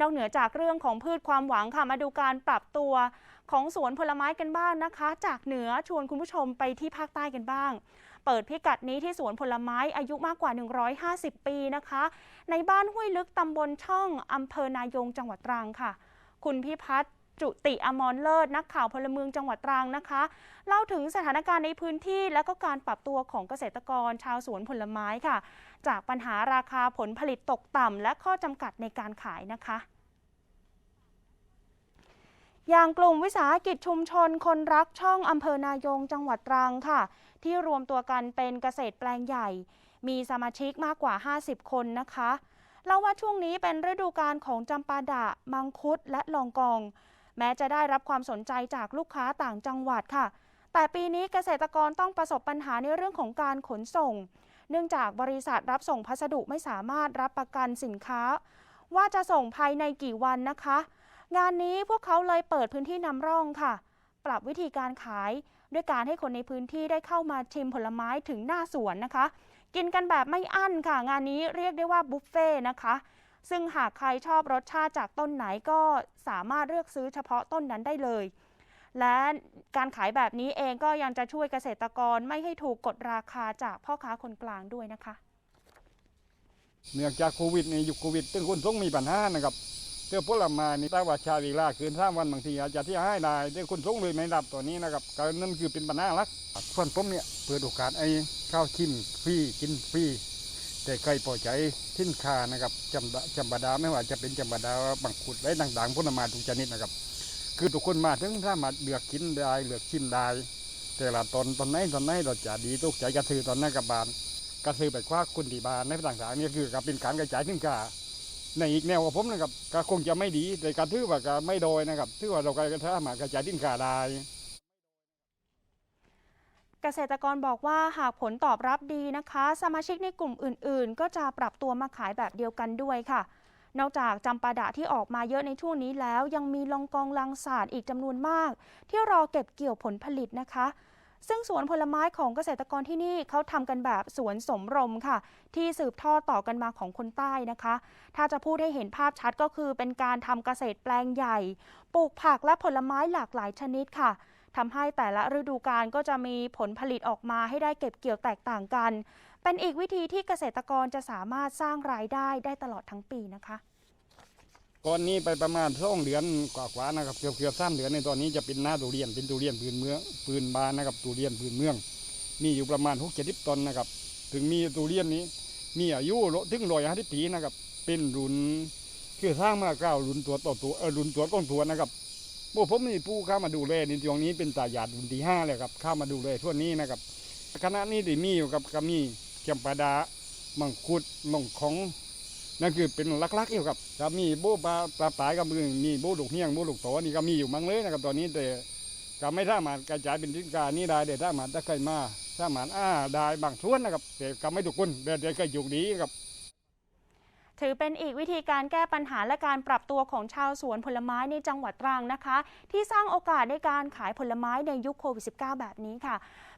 นอกเหนือจากเรื่องของพืชความหวังค่ะมาดูการปรับตัวของสวนผลไม้กันบ้างนะคะ จากเหนือชวนคุณผู้ชมไปที่ภาคใต้กันบ้าง เปิดพิกัดนี้ที่สวนผลไม้อายุมากกว่า 150 ปีนะคะ ในบ้านห้วยลึกตำบลช่องอำเภอนายงจังหวัดตรังค่ะ คุณพิพัฒน์ จุติอมรเลิศ นักข่าวพลเมืองจังหวัดตรังนะคะ เล่าถึงสถานการณ์ในพื้นที่และก็การปรับตัวของเกษตรกรชาวสวนผลไม้ค่ะ จากปัญหาราคาผลผลิตตกต่ำและข้อจำกัดในการขายนะคะอย่างกลุ่มวิสาหกิจชุมชนคนรักช่องอำเภอนายงจังหวัดตรังค่ะ ที่รวมตัวกันเป็นเกษตรแปลงใหญ่ มีสมาชิกมากกว่า 50 คนนะคะเล่าว่าช่วงนี้เป็นฤดูกาลของจำปาดะ มังคุดและลองกอง แม้จะได้รับความสนใจจากลูกค้าต่างจังหวัดค่ะ แต่ปีนี้เกษตรกรต้องประสบปัญหาในเรื่องของการขนส่ง เนื่องจากบริษัทรับส่งพัสดุไม่สามารถรับประกันสินค้า ว่าจะส่งภายในกี่วันนะคะ งานนี้พวกเขาเลยเปิดพื้นที่นำร่องค่ะ ปรับวิธีการขาย ด้วยการให้คนในพื้นที่ได้เข้ามาชิมผลไม้ถึงหน้าสวนนะคะ กินกันแบบไม่อั้นค่ะ งานนี้เรียกได้ว่าบุฟเฟ่ต์นะคะ ซึ่งหากใครชอบรสชาติจากต้นไหนก็สามารถเลือกซื้อเฉพาะต้นนั้นได้เลย และการขายแบบนี้เองก็ยังจะช่วยเกษตรกรไม่ให้ถูกกดราคาจากพ่อค้าคนกลางด้วยนะคะ เนื่องจากโควิดในยุคโควิดตึงคนต้องมีปัญหานะครับเจ้าผลไม้นี่ถ้าว่าชาลีลาคืนสามวันบางทีอาจจะที่ให้ได้แต่คนส่งเลยไม่รับตัวนี้นะครับก็นั่นคือเป็นปัญหาลักส่วนผมเนี่ยเปิดโอกาสไอ้ข้าวชิมฟรีกินฟรี แต่ใครพอใจทิ้นคานะครับจำจำบาดาไม่ว่าจะเป็นจำบาดาบังคุดไว้ต่างๆผลไม้ทุกชนิดนะครับ คือทุกคนมาถึงสามารถเลือกกินได้เลือกชิมได้แต่ละตอนตอนไหนตอนไหนเราจะดีตุกใจกระถือตอนนั้นกับบานก็ซื้อไปคว้าคุณที่บ้านในต่างๆนี่คือกับเป็นการกระจายสินคาในอีกแนวของผมนะครับก็คงจะไม่ดีแต่การถือว่าก็ไม่โดยนะครับถือว่าเราก็สามากระจายสินคาได้ เกษตรกรบอกว่าหากผลตอบรับดีนะคะ สมาชิกในกลุ่มอื่น ๆ ก็จะปรับตัวมาขายแบบเดียวกันด้วยค่ะ นอกจากจำปาดะที่ออกมาเยอะในช่วงนี้แล้ว ยังมีลองกองลังศาสตร์อีกจำนวนมาก ที่รอเก็บเกี่ยวผลผลิตนะคะ ซึ่งสวนผลไม้ของเกษตรกรที่นี่เขาทำกันแบบสวนสมรมค่ะ ที่สืบทอดต่อกันมาของคนใต้นะคะ ถ้าจะพูดให้เห็นภาพชัดก็คือเป็นการทำเกษตรแปลงใหญ่ ปลูกผักและผลไม้หลากหลายชนิดค่ะ ทำให้แต่ละฤดูกาลก็จะมีผลผลิตออกมาให้ได้เก็บเกี่ยวแตกต่างกัน เป็นอีกวิธีที่เกษตรกรจะสามารถสร้างรายได้ได้ตลอดทั้งปีนะคะก่อนนี้ไปประมาณสองเดือนกว่าๆนะครับเกือบเกือบสามเดือนในตอนนี้จะเป็นหน้าตุเรียนเป็นตุเรียนพื้นเมืองพื้นบ้านนะครับตุเรียนพื้นเมือง มีอยู่ประมาณหกเจ็ดสิบต้นนะครับ ถึงมีตุเรียนนี้ มีอายุถึงร้อยห้าสิบปีนะครับ เป็นรุ่นคือสร้างมาเก้ารุ่นตัวต่อตัวเออรุ่นตัวก้องตัวนะครับ พวกผมนี่ผู้เข้ามาดูแลในตรงนี้เป็นตายาดรุ่นที่ห้าเลยครับเข้ามาดูแลทั่วนี้นะครับคณะนี้ที่มีอยู่กับก็มีจำปาดามังคุดมังของนั่นคือเป็นลักๆอยู่ครับก็มีโบปลาปลาปลายกับมือมีโบลูกเฮียงโบลูกโตนี่ก็มีอยู่มั้งเลยนะครับตอนนี้แต่ก็ไม่สามารถกระจายเป็นสินค้านี้ได้แต่สามารถถ้าใครมาสามารถอ้าได้บางส่วนนะครับแต่ก็ไม่ทุกคนแต่แต่ก็อยู่ดีครับ ถือเป็นอีกวิธีการแก้ปัญหาและการปรับตัวของชาวสวนผลไม้ในจังหวัดตรังนะคะ ที่สร้างโอกาสในการขายผลไม้ในยุคโควิด -19 แบบนี้ค่ะ